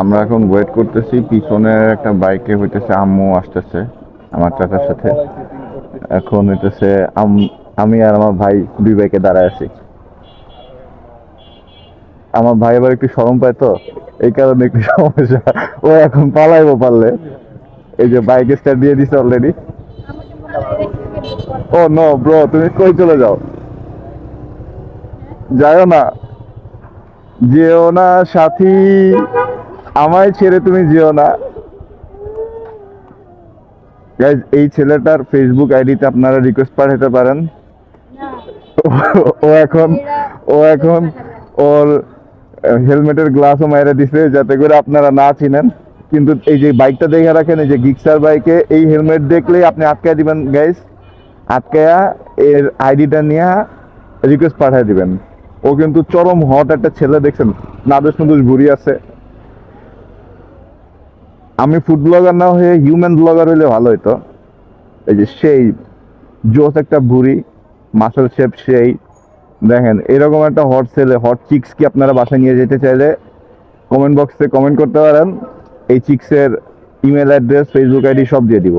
আমরা এখন ওয়েট করতেছি, পিছনে একটা বাইকে হইতেছে আম্মু আসতেছে, আমার চাচার সাথে। এখন হইতেছে আমি আর আমার ভাই দুই বাইকে দাঁড়ায় আছি। আমার ভাই আবার একটু শরম পায় তো, এই কারণে একটু সমস্যা। ও এখন পালাইবো পারলে। এই যে বাইক স্টার্ট দিয়ে দিছে অলরেডি ও নো ব্রো তুমি কই চলে যাও? যাও না। যেও না, সাথী। আমায় ছেড়ে তুমি যেও না। Guys, এই ছেলেটার ফেসবুক আইডিতে আপনারা রিকোয়েস্ট পাঠাতে পারেন। ও এখন ও এখন ওর হেলমেটের গ্লাসও মাইরে দিছে যাতে করে আপনারা না চিনেন। কিন্তু এই যে বাইকটা দেখে রাখেন এই যে গিক্সার বাইকে এই হেলমেট দেখলেই আপনি আটকায় দিবেন গাইস আটকায়া এর আইডিটা নিয়ে রিকোয়েস্ট পাঠিয়ে দিবেন। ও কিন্তু চরম হট একটা ছেলে দেখছেন? নাদুস নুদুস ঘুরি আছে। আমি ফুড ব্লগার না হয়ে হিউম্যান ব্লগার হইলে ভালো হতো এই যে সেই জোস একটা বুড়ি মাসেল শেপ সেই। দেখেন, এরকম একটা হট ছেলে হট চিক্স কি আপনারা বাসায় নিয়ে যেতে চাইলে কমেন্ট বক্সে কমেন্ট করতে পারেন। এই চিক্সের ইমেল অ্যাড্রেস ফেসবুক আইডি সব দিয়ে দিব।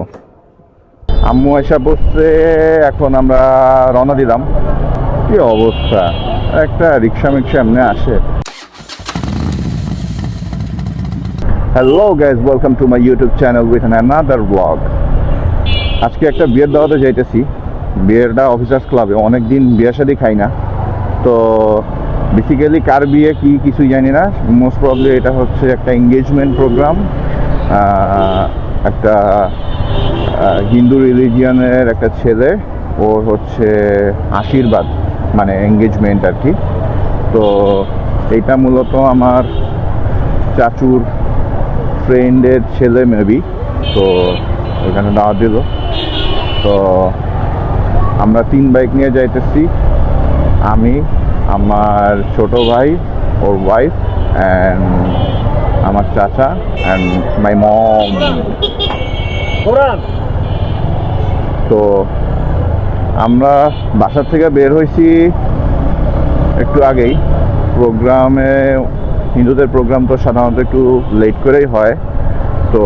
আম্মু এসা পড়ছে এখন আমরা রওনা দিলাম। কি অবস্থা? একটা রিক্সা মিক্সা এমনি আসে। Hello guys welcome to my YouTube channel with another blog আজকে একটা বিয়ের দাওয়াতে যাইতেছি। বিয়েরটা অফিসার্স ক্লাবে অনেক দিন বিয়ে শাদি খাই না। তো বেসিক্যালি কার বিয়ে, কি কিছুই জানি না। মোস্ট প্রবলি এটা হচ্ছে একটা এঙ্গেজমেন্ট প্রোগ্রাম একটা হিন্দু রিলিজিয়ানের একটা ছেলে, ওর হচ্ছে আশীর্বাদ মানে এঙ্গেজমেন্ট আর কি। তো এইটা মূলত আমার চাচুর ফ্রেন্ডের ছেলে মেবি তো ওখানে দাওয়া দিল। তো আমরা তিন বাইক নিয়ে যাইতেছি। আমি আমার ছোট ভাই ওর ওয়াইফ অ্যান্ড আমার চাচা অ্যান্ড মাই মম তো আমরা বাসার থেকে বের হয়েছি একটু আগেই। প্রোগ্রামে হিন্দুদের প্রোগ্রাম তো সাধারণত একটু লেট করেই হয়। তো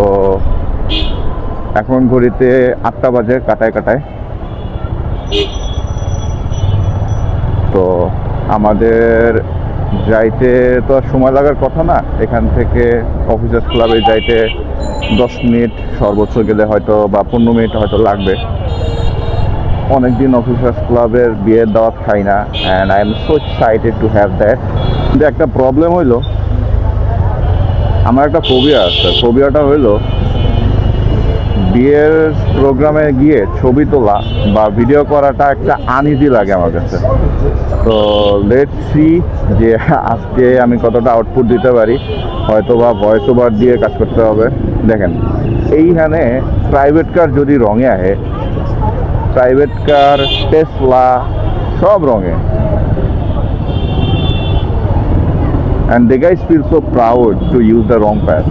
এখন ঘড়িতে আটটা বাজে, কাটায় কাটায়। তো আমাদের যাইতে তো আর সময় লাগার কথা না। এখান থেকে অফিসার্স ক্লাবে যাইতে দশ মিনিট সর্বোচ্চ গেলে হয়তো বা পনেরো মিনিট হয়তো লাগবে। অনেকদিন অফিসার্স ক্লাবের বিয়ের দাওয়াত খাই না and I am so excited to have that কিন্তু একটা প্রবলেম হইল আমার একটা ফোবিয়া আছে। ফোবিয়াটা হইল, বিয়ের প্রোগ্রামে গিয়ে ছবি তোলা বা ভিডিও করাটা একটা আনইজি লাগে আমার কাছে। তো লেট সি যে আজকে আমি কতটা আউটপুট দিতে পারি। হয়তো বা ভয়েস ওভার দিয়ে কাজ করতে হবে। দেখেন, এইখানে প্রাইভেট কার যদি রঙে আহে প্রাইভেট কার টেসলা সব রঙে। And the guys feel so proud to use the wrong path.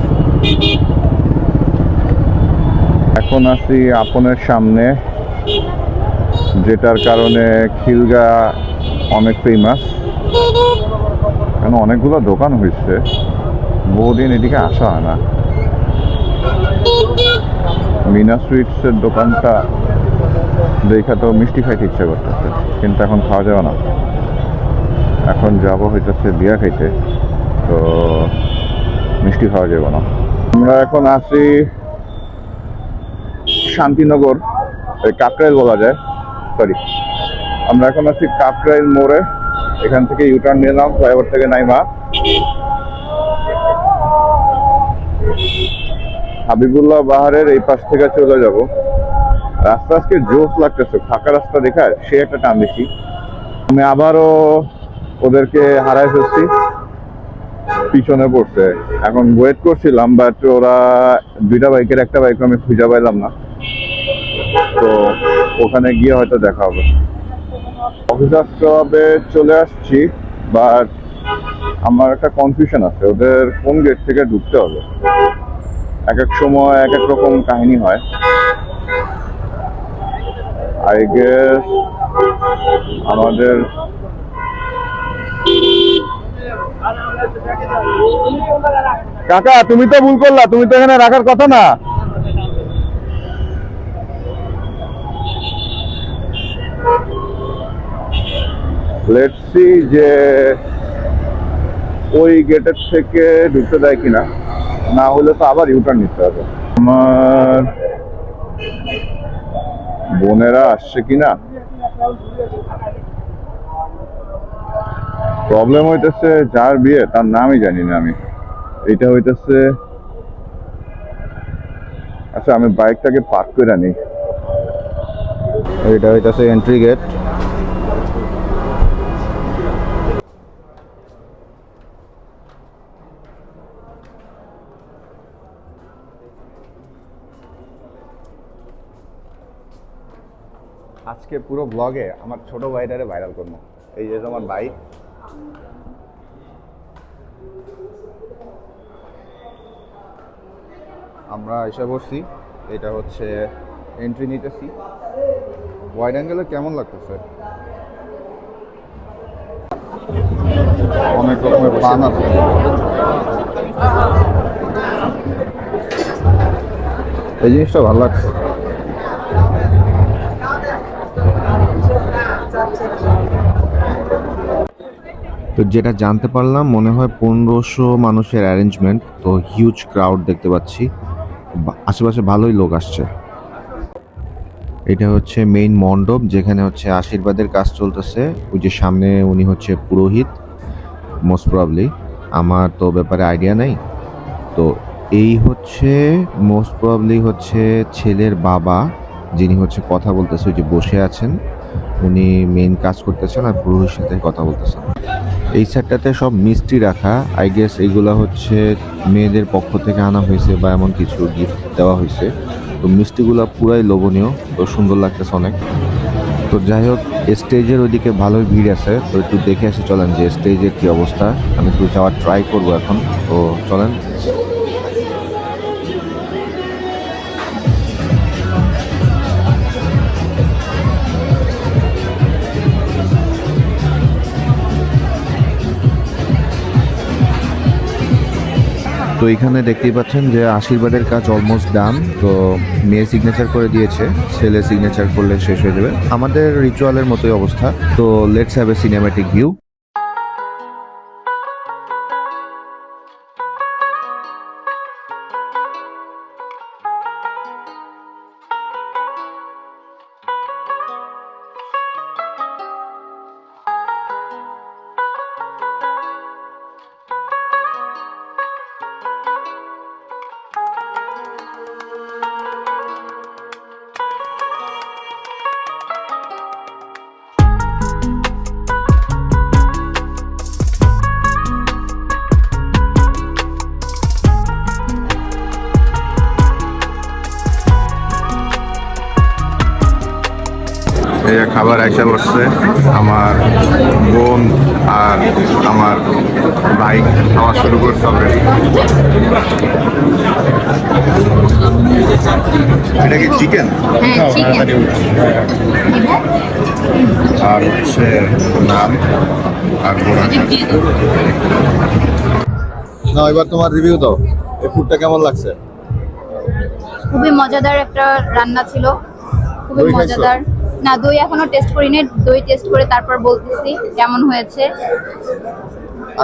এখন আছি আপনের সামনে, যেটার কারণে খিলগা অনেক ফেমাস কেন অনেকগুলো দোকান হয়েছে। বহুদিন এদিকে আসা হয় না। মিনা সুইটসের দোকানটা দেখা তো মিষ্টি খাইতে ইচ্ছা করতেছে, কিন্তু এখন খাওয়া যাবে না। এখন যাব হইতেছে বিয়া খাইতে। তো মিষ্টি খাওয়া যাবে না। আমরা এখন আছি শান্তিনগর ওই কাকরাইল বলা যায় সরি আমরা এখন আছি কাকরাইল মোড়ে, এখান থেকে ইউটার্ন নিলাম ফ্লাইওভার থেকে নাইমা। হাবিবুল্লাহ বাহারের এই পাশ থেকে চলে যাব। রাস্তা আজকে জোস লাগতেছে, ফাঁকা রাস্তা দেখায়, সে একটা টান বেশি। আমি আবারও ওদেরকে হারাই ফেলছি। পিছনে পড়ছে। এখন ওয়েট করছিলাম বাট ওরা দুইটা বাইকের একটা বাইক আমি খুঁজে পাইলাম না। তো ওখানে গিয়ে হয়তো দেখা হবে। অফিসার ক্লাবে চলে আসছি বাট আমার একটা কনফিউশন আছে। ওদের কোন গেট থেকে ঢুকতে হবে? এক এক সময় এক এক রকম কাহিনী হয়। আই গেস আমাদের কাকা, তুমি তো ভুল করলা, তুমি তো এখানে রাখার কথা না। যে ওই গেটের থেকে ঢুকতে দেয় কিনা। না হলে তো আবার ইউটার্ন নিতে হবে। আমার বোনেরা আসছে কিনা? প্রবলেম হইতেছে যার বিয়ে তার নামই জানি না আমি। এটা হইতেছে আচ্ছা আমি বাইকটাকে পার্ক করে নিই এটা হইতেছে এন্ট্রি গেট আজকে পুরো ব্লগে আমার ছোট ভাইটারে ভাইরাল করব। এই যে তোমার ভাই আমরা এসে বসছি। এটা হচ্ছে এন্ট্রি নিতেছি। ওয়াইড অ্যাঙ্গেলে কেমন লাগতেছে? অনেক রকমের পান আছে। এই জিনিসটা ভালো লাগছে। তো যেটা জানতে পারলাম, মনে হয় পনেরোশো মানুষের অ্যারেঞ্জমেন্ট তো হিউজ ক্রাউড দেখতে পাচ্ছি। আশেপাশে ভালোই লোক আসছে। এটা হচ্ছে মেইন মণ্ডপ, যেখানে হচ্ছে আশীর্বাদের কাজ চলতেছে। ওই যে সামনে উনি হচ্ছে পুরোহিত মোস্ট প্রবলি আমার তো ব্যাপারে আইডিয়া নাই। তো এই হচ্ছে মোস্ট প্রবলি হচ্ছে ছেলের বাবা, যিনি হচ্ছে কথা বলতেছে, ওই যে বসে আছেন। উনি মেইন কাজ করতেছেন আর পুরোহিত সাথে কথা বলতেছেন। এই সেটটাতে সব মিষ্টি রাখা। আই গেস এইগুলো হচ্ছে মেয়েদের পক্ষ থেকে আনা হয়েছে বা এমন কিছু গিফট দেওয়া হয়েছে। তো মিষ্টিগুলো পুরাই লোভনীয়, তো সুন্দর লাগতেছে অনেক। তো যাই হোক, স্টেজের ওইদিকে ভালোই ভিড় আছে। তো একটু দেখে আসি, চলেন যে স্টেজের কী অবস্থা। আমি একটু যাওয়ার ট্রাই করব এখন। তো চলেন। তো এখানে দেখতেই পাচ্ছেন যে আশীর্বাদের কাজ অলমোস্ট ডান তো মেয়ে সিগনেচার করে দিয়েছে ছেলে সিগনেচার করলে শেষ হয়ে যাবে। আমাদের রিচুয়ালের মতোই অবস্থা, তো let's have a cinematic view খাবার আইসা করছে আমার বোন আর আমার ভাই খাওয়া শুরু করতে হবে এটা কি চিকেন হ্যাঁ আর হচ্ছে নান আর না এবার তোমার রিভিউ দাও। এই ফুডটা কেমন লাগছে? খুবই মজাদার একটা রান্না ছিল। খুবই? মজাদার। না দই এখনও টেস্ট করি করিনি দই টেস্ট করে তারপর বলতেছি কেমন হয়েছে।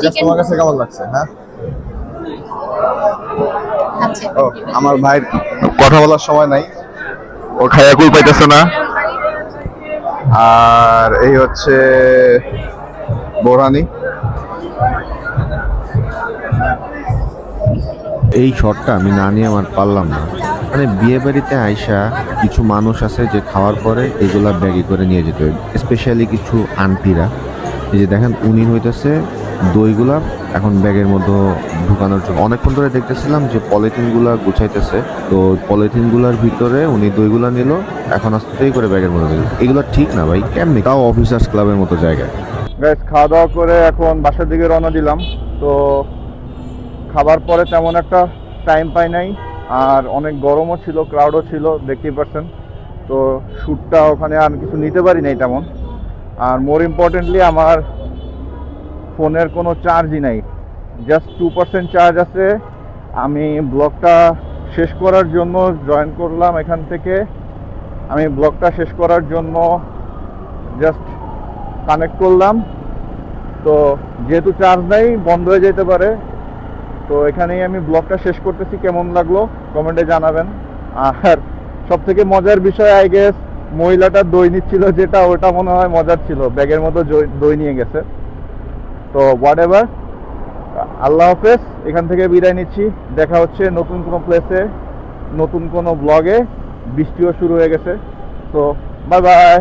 Chicken- তোমার কাছে কেমন লাগছে হ্যাঁ? আচ্ছা। ও আমার ভাইয়ের কথা বলার সময় নাই। ও খাইয়া কুল পাইতেছে না। আর এই হচ্ছে বোরানি এই শটটা আমি না নিয়ে আমার পারলাম না। মানে বিয়ে বাড়িতে আইসা কিছু মানুষ আছে যে খাওয়ার পরে এগুলা ব্যাগে করে নিয়ে যেতে হয়। স্পেশালি কিছু আন্টিরা। এই যে দেখেন, উনি হইতেছে দইগুলা এখন ব্যাগের মধ্যে ঢুকানোর জন্য। অনেকক্ষণ ধরে দেখতেছিলাম যে পলিথিনগুলা গুছাইতেছে। তো পলিথিনগুলার ভিতরে উনি দইগুলা নিল, এখন আস্তেই করে ব্যাগের মধ্যে দিল। এগুলো ঠিক না ভাই, কেমনি? তাও অফিসার্স ক্লাবের মতো জায়গায়। গাইস খাওয়া দাওয়া করে এখন বাসার দিকে রওনা দিলাম। তো খাবার পরে তেমন একটা টাইম পাই নাই। আর অনেক গরমও ছিল ক্রাউডও ছিল, দেখতেই পারছেন। তো শ্যুটটা ওখানে আর কিছু নিতে পারি নাই তেমন। আর মোর ইম্পর্টেন্টলি আমার ফোনের কোনো চার্জই নাই। জাস্ট টু পার্সেন্ট চার্জ আছে। আমি ব্লগটা শেষ করার জন্য জয়েন করলাম এখান থেকে। আমি ব্লগটা শেষ করার জন্য জাস্ট কানেক্ট করলাম। তো যেহেতু চার্জ নেই, বন্ধ হয়ে যেতে পারে। তো এখানেই আমি ব্লগটা শেষ করতেছি। কেমন লাগল? কমেন্টে জানাবেন। আর সব থেকে মজার বিষয় আই গেস মহিলাটা দই নিচ্ছিল যেটা, ওটা মনে হয় মজার ছিল। ব্যাগের মতো দই নিয়ে গেছে। তো হোয়াট এভার আল্লাহ হাফেজ, এখান থেকে বিদায় নিচ্ছি। দেখা হচ্ছে নতুন কোনো প্লেসে নতুন কোনো ব্লগে বৃষ্টিও শুরু হয়ে গেছে। তো বাই বাই